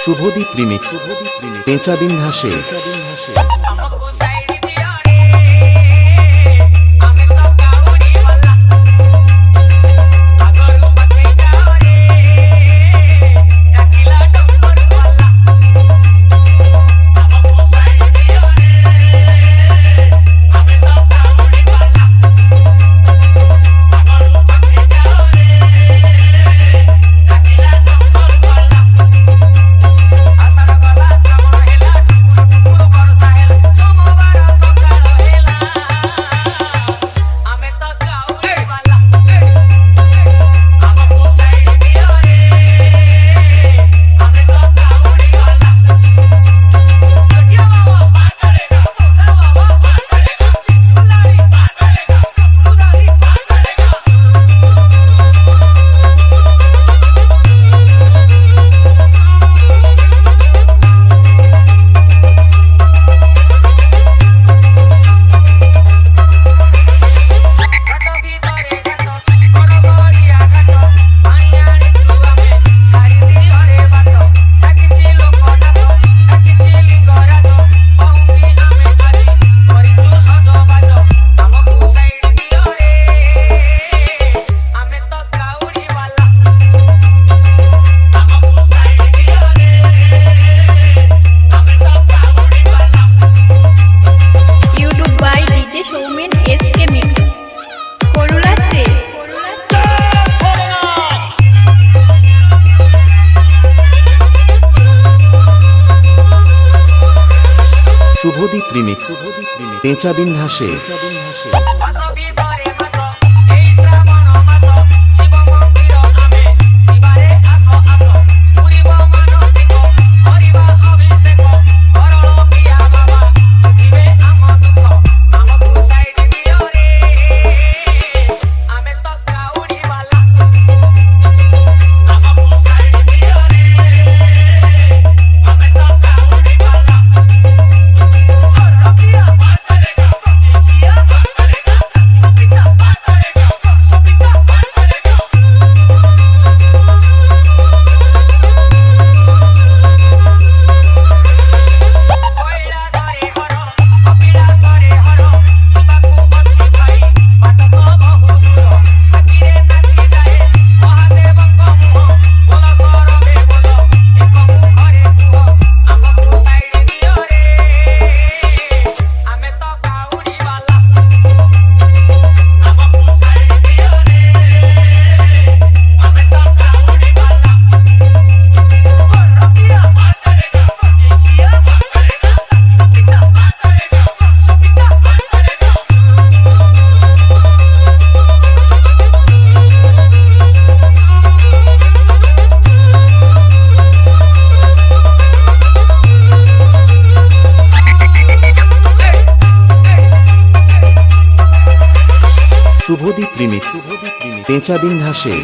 Subhadip remix পেঁচাবিন্ধা Sheikh Subhadeep remix পেঁচা বিন্ধাসে। শুভদীপ রিমিক্স পেঁচাবিন্ধাসে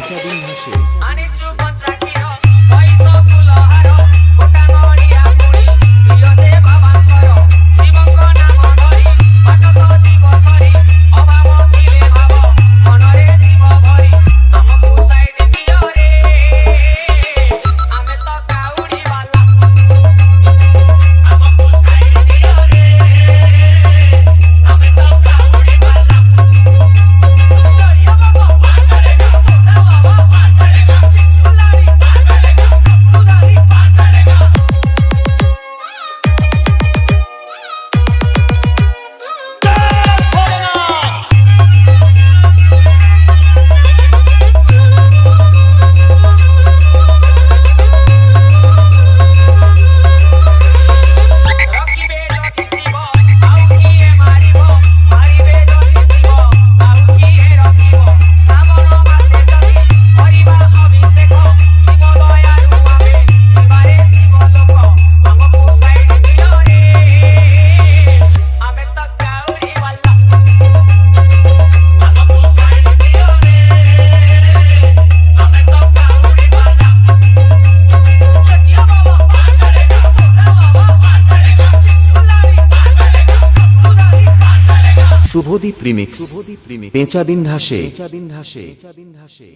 শুভদীপ রিমিক্স পেঁচাবিন্ধাসে পেঁচাবিন্ধাসে পেঁচাবিন্ধাসে